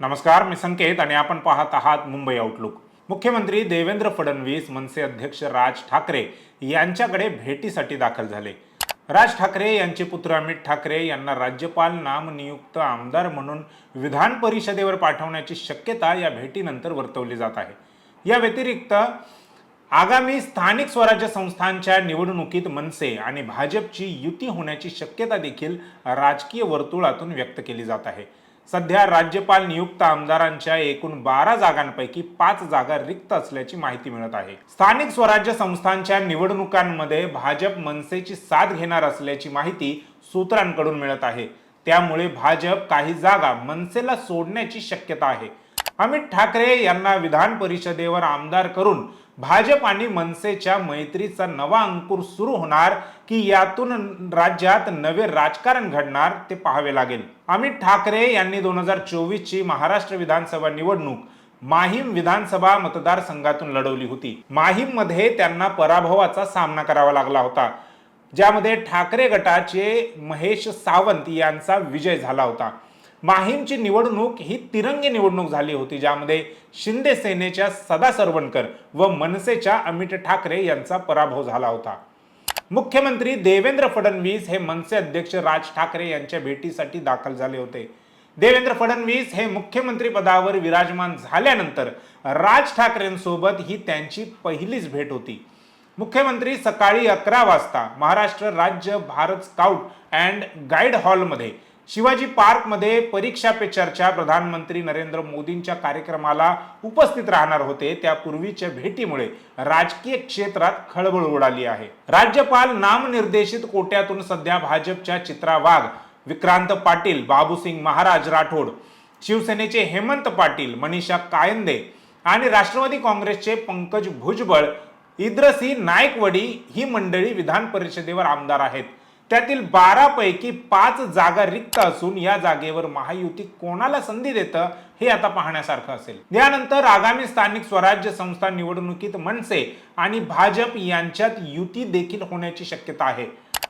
नमस्कार मी संकेत आणि आपण पाहत आहात मुंबई आउटलुक मुख्यमंत्री देवेंद्र फडणवीस मनसे अध्यक्ष राज ठाकरे यांच्याकडे भेटीसाठी दाखल झाले. राज ठाकरे यांचे पुत्र अमित ठाकरे यांना राज्यपाल नामनियुक्त आमदार म्हणून विधान परिषदेवर पाठवण्याची शक्यता या भेटीनंतर वर्तवली जात आहे. या व्यतिरिक्त आगामी स्थानिक स्वराज्य संस्थांच्या निवडणुकीत मनसे आणि भाजपची युती होण्याची शक्यता देखील राजकीय वर्तुळातून व्यक्त केली जात आहे. सध्या राज्यपाल नियुक्त आमदारांच्या एकूण बारा जागांपैकी पाच जागा रिक्त असल्याची माहिती मिळत आहे. स्थानिक स्वराज्य संस्थांच्या निवडणुकांमध्ये भाजप मनसेची साथ घेणार असल्याची माहिती सूत्रांकडून मिळत आहे. त्यामुळे भाजप काही जागा मनसेला सोडण्याची शक्यता आहे. अमित ठाकरे यांना विधान परिषदेवर आमदार करून भाजप आणि मनसेच्या मैत्रीचा नवा अंकुर सुरू होणार की यातून राज्यात नवे राजकारण घडणार ते पाहावे लागेल. अमित ठाकरे यांनी दोन हजार चोवीसची महाराष्ट्र विधानसभा निवडणूक माहीम विधानसभा मतदारसंघातून लढवली होती. माहीममध्ये त्यांना पराभवाचा सामना करावा लागला होता ज्यामध्ये ठाकरे गटाचे महेश सावंत यांचा विजय झाला होता. माहीमची निवडणूक ही तिरंगी निवडणूक झाली होती ज्यामध्ये शिंदे सेनेच्या सदा सरवणकर व मनसेच्या अमित ठाकरे यांचा पराभव झाला होता. मुख्यमंत्री देवेंद्र फडणवीस हे मनसे अध्यक्ष राज ठाकरे यांच्या भेटीसाठी दाखल झाले होते. देवेंद्र फडणवीस हे मुख्यमंत्री पदावर विराजमान झाल्यानंतर राज ठाकरेंसोबत ही त्यांची पहिलीच भेट होती. मुख्यमंत्री सकाळी अकरा वाजता महाराष्ट्र राज्य भारत स्काउट अँड गाईड हॉलमध्ये शिवाजी पार्कमध्ये परीक्षा पे चर्चा प्रधानमंत्री नरेंद्र मोदींच्या कार्यक्रमाला उपस्थित राहणार होते. त्यापूर्वीच्या भेटीमुळे राजकीय क्षेत्रात खळबळ उडाली आहे. राज्यपाल नामनिर्देशित कोट्यातून सध्या भाजपच्या चित्रा वाघ विक्रांत पाटील बाबूसिंग महाराज राठोड शिवसेनेचे हेमंत पाटील मनीषा कायंदे आणि राष्ट्रवादी काँग्रेसचे पंकज भुजबळ इद्रसी नायकवडी ही मंडळी विधान परिषदेवर आमदार आहेत. त्यातील बारापैकी पाच जागा रिक्त असून या जागेवर महायुती कोणाला संधी देतं हे आता पाहण्यासारखं असेल. यानंतर आगामी स्थानिक स्वराज्य संस्था निवडणुकीत मनसे आणि भाजप यांच्यात युती देखील होण्याची शक्यता आहे.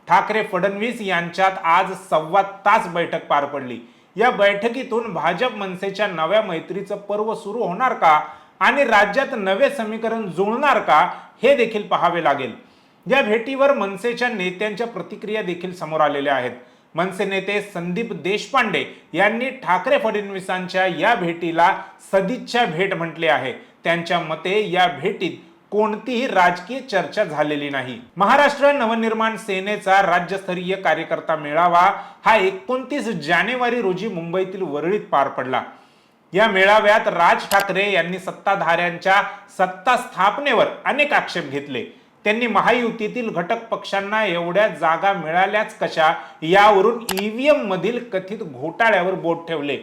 ठाकरे फडणवीस यांच्यात आज सव्वा तास बैठक पार पडली. या बैठकीतून भाजप मनसेच्या नव्या मैत्रीचं पर्व सुरू होणार का आणि राज्यात नवे समीकरण जुळणार का हे देखील पाहावे लागेल. या भेटीवर मनसेच्या नेत्यांच्या प्रतिक्रिया देखील समोर आलेल्या आहेत. मनसे नेते संदीप देशपांडे यांनी ठाकरे फडणवीसांच्या या भेटीला सदिच्छा भेट म्हटले आहे. त्यांच्या मते या भेटीत कोणतीही राजकीय चर्चा झालेली नाही. महाराष्ट्र नवनिर्माण सेनेचा राज्यस्तरीय कार्यकर्ता मेळावा हा एकोणतीस जानेवारी रोजी मुंबईतील वरळीत पार पडला. या मेळाव्यात राज ठाकरे यांनी सत्ताधाऱ्यांच्या सत्ता स्थापनेवर अनेक आक्षेप घेतले. त्यांनी महायुतीतील घटक पक्षांना एवढ्या जागा मिळाल्याच कशा यावरून ईव्हीएम मधील कथित घोटाळ्यावर बोट ठेवले.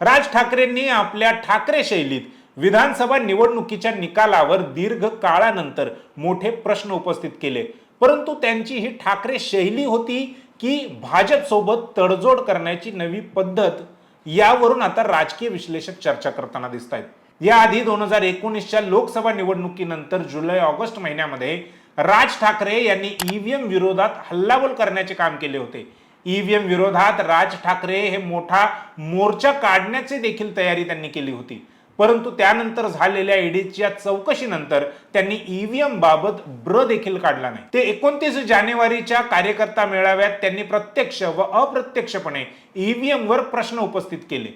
राज ठाकरेंनी आपल्या ठाकरे शैलीत विधानसभा निवडणुकीच्या निकालावर दीर्घ काळानंतर मोठे प्रश्न उपस्थित केले. परंतु त्यांची ही ठाकरे शैली होती की भाजप सोबत तडजोड करण्याची नवी पद्धत यावरून आता राजकीय विश्लेषक चर्चा करताना दिसत आहेत याआधी दोन हजार एकोणीसच्या लोकसभा निवडणुकीनंतर जुलै ऑगस्ट महिन्यामध्ये राज ठाकरे यांनी ईव्हीएम विरोधात हल्लाबोल करण्याचे काम केले होते. ईव्हीएम विरोधात राज ठाकरे हे मोठा मोर्चा काढण्याची देखील तयारी त्यांनी केली होती. परंतु त्यानंतर झालेल्या ईडीच्या चौकशीनंतर त्यांनी ईव्हीएम बाबत ब्र देखील काढला नाही. ते एकोणतीस जानेवारीच्या कार्यकर्ता मेळाव्यात त्यांनी प्रत्यक्ष व अप्रत्यक्षपणे ईव्हीएम वर प्रश्न उपस्थित केले.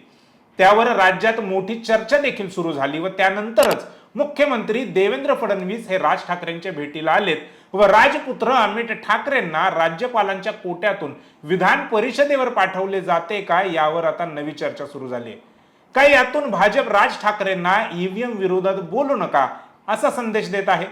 त्यावर राज्यात मोठी चर्चा देखील सुरू झाली व त्यानंतरच मुख्यमंत्री देवेंद्र फडणवीस हे राज ठाकरेंच्या भेटीला आलेत व राजपुत्र अमित ठाकरेंना राज्यपालांच्या कोट्यातून विधान परिषदेवर पाठवले जाते का यावर आता नवी चर्चा सुरू झाली आहे. यातून भाजप राज ठाकरेंना ईव्हीएम विरोधात बोलू नका असा संदेश देत आहे.